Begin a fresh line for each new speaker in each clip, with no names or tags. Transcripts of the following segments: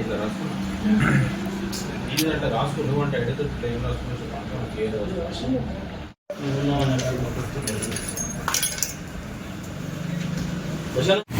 ఇట్లా రాసుకున్నాను అంటే రాసుకుని నువ్వు అంటే అడిగితే ఏం రాసుకున్నా క్వశ్చన్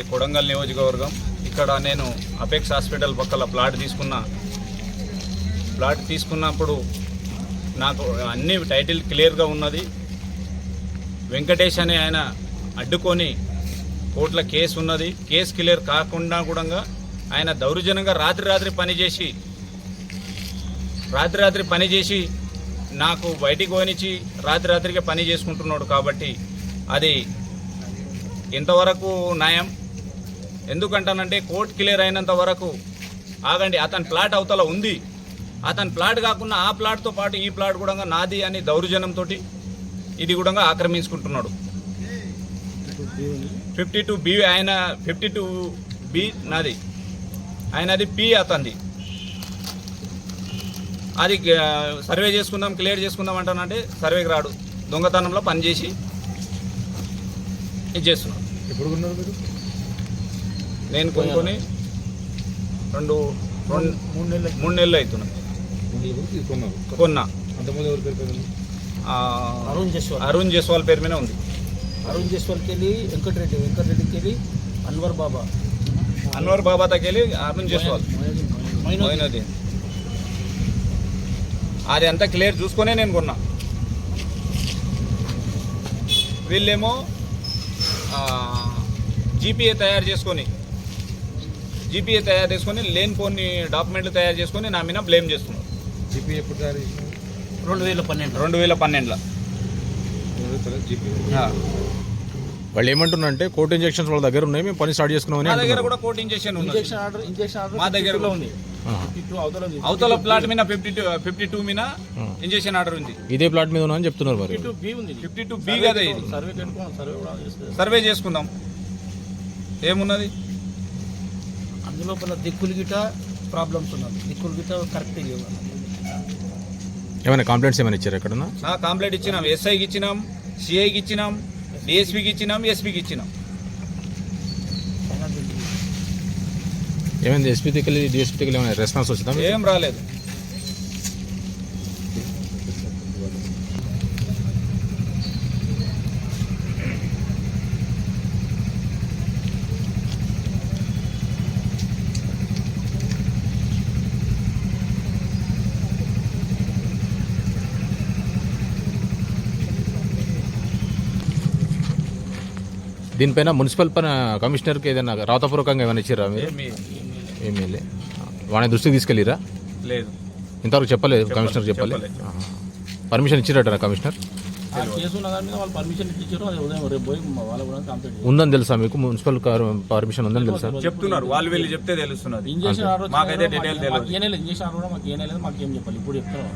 మాది కొడంగల్ నియోజకవర్గం. ఇక్కడ నేను అపెక్స్ హాస్పిటల్ పక్కల ప్లాట్ తీసుకున్నా ప్లాట్ తీసుకున్నప్పుడు నాకు అన్ని టైటిల్ క్లియర్గా ఉన్నది. వెంకటేష్ అనే ఆయన అడ్డుకొని కోర్టుల కేసు ఉన్నది. కేసు క్లియర్ కాకుండా కూడా ఆయన దౌర్జన్యంగా రాత్రి రాత్రి పనిచేసి రాత్రి రాత్రి పని చేసి నాకు బయటికి పోనిచ్చి రాత్రి రాత్రికే పని చేసుకుంటున్నాడు కాబట్టి అది ఎంతవరకు న్యాయం? ఎందుకంటానంటే కోర్టు క్లియర్ అయినంత వరకు ఆగండి అతని ప్లాట్ అవతల ఉంది. అతని ప్లాట్ కాకుండా ఆ ప్లాట్తో పాటు ఈ ప్లాట్ కూడా నాది అని దౌర్జన్యంతో ఇది కూడా ఆక్రమించుకుంటున్నాడు. ఫిఫ్టీ టూ బి ఆయన ఫిఫ్టీ టూ బి నాది. ఆయనది పి అతంది అది సర్వే చేసుకుందాం క్లియర్ చేసుకుందాం అంటానంటే సర్వేకి రాడు. దొంగతనంలో పనిచేసి ఇది చేస్తున్నాడు.
ఎప్పుడు ఉన్నారు మీరు?
నేను కొనుక్కొని రెండు రెండు
మూడు నెలలు
మూడు నెలలు అవుతున్నాయి. కొన్నా.
అరుణ్ జస్వాల్.
అరుణ్ జస్వాల్ పేరు మీద ఉంది.
అరుణ్ జస్వాల్కి వెళ్ళి వెంకటరెడ్డి వెంకటరెడ్డికి వెళ్ళి అన్వర్ బాబా.
అన్వర్ బాబా తగ్గెళ్ళి అరుణ్ జస్వాల్. అది అంతా క్లియర్ చూసుకొనే నేను కొన్నా. వీళ్ళేమో జీపీఏ తయారు చేసుకొని జీపీఏ తయారు చేసుకొని లేని కొన్ని డాక్యుమెంట్లు తయారు చేసుకొని నా మీద బ్లేమ్ చేస్తున్నారు.
జీపీ ఎప్పుడు తయారు
రెండు వేల పన్నెండు.
రెండు వేల పన్నెండులో.
జీపీ
వాళ్ళు ఏమంటున్నారంటే కోర్టు ఇంజెక్షన్స్ వాళ్ళ దగ్గర ఉన్నాయి మేము పని స్టార్ట్ చేసుకున్నామని
మా దగ్గర కూడా కోర్టు ఇంజెక్షన్ ఉన్నది.
ఇంజక్షన్ ఆర్డర్ ఇంజక్షన్ ఆర్డర్
మా దగ్గర
ఉంది. అవతల ఉంది.
ప్లాట్ మీద ఫిఫ్టీ టూ ఫిఫ్టీ టూ మీద ఇంజెక్షన్ ఆర్డర్ ఉంది.
ఇదే ప్లాట్ మీద ఉన్నా అని చెప్తున్నారు మరి.
ఫిఫ్టీ టూ బి ఉంది.
ఫిఫ్టీ టూ బి కదా ఇది.
సర్వే
చేసుకుందాం. ఏమున్నది?
అందులోపల దిక్కులు గిట ప్రాబ్లమ్స్ ఉన్నది దిక్కులు గిట కరెక్ట్
ఏమైనా కంప్లైంట్స్ ఏమైనా ఇచ్చారు ఎక్కడన్నా?
నా కంప్లైంట్ ఇచ్చినాం. ఎస్ఐకి ఇచ్చినాం సిఐకి ఇచ్చినాం డిఎస్పీకి ఇచ్చినాం ఎస్పీకి ఇచ్చినాం.
ఏమైంది? ఎస్పీ దగ్గర డిఎస్పీ దగ్గర ఏమైనా రెస్పాన్స్ వచ్చిందా?
ఏం రాలేదు.
దీనిపైన మున్సిపల్ పని కమిషనర్కి ఏదైనా రాతపూర్వకంగా ఏమైనా ఇచ్చారా మీరు?
ఏమీ
లే వాడి దృష్టికి తీసుకెళ్ళిరా?
లేదు.
ఇంతవరకు చెప్పలేదు కమిషనర్ చెప్పలే
చెప్పలేదు.
పర్మిషన్ ఇచ్చిరట కమిషనర్? ఉందని తెలుసా మీకు? మున్సిపల్ పర్మిషన్ ఉందని తెలుసా?
చెప్తున్నారు వాళ్ళు వీళ్ళు చెప్తే మాకైతే తెలియదు.
మాకు లేదు. మాకు ఏం చెప్పాలి. ఇప్పుడు చెప్తున్నారు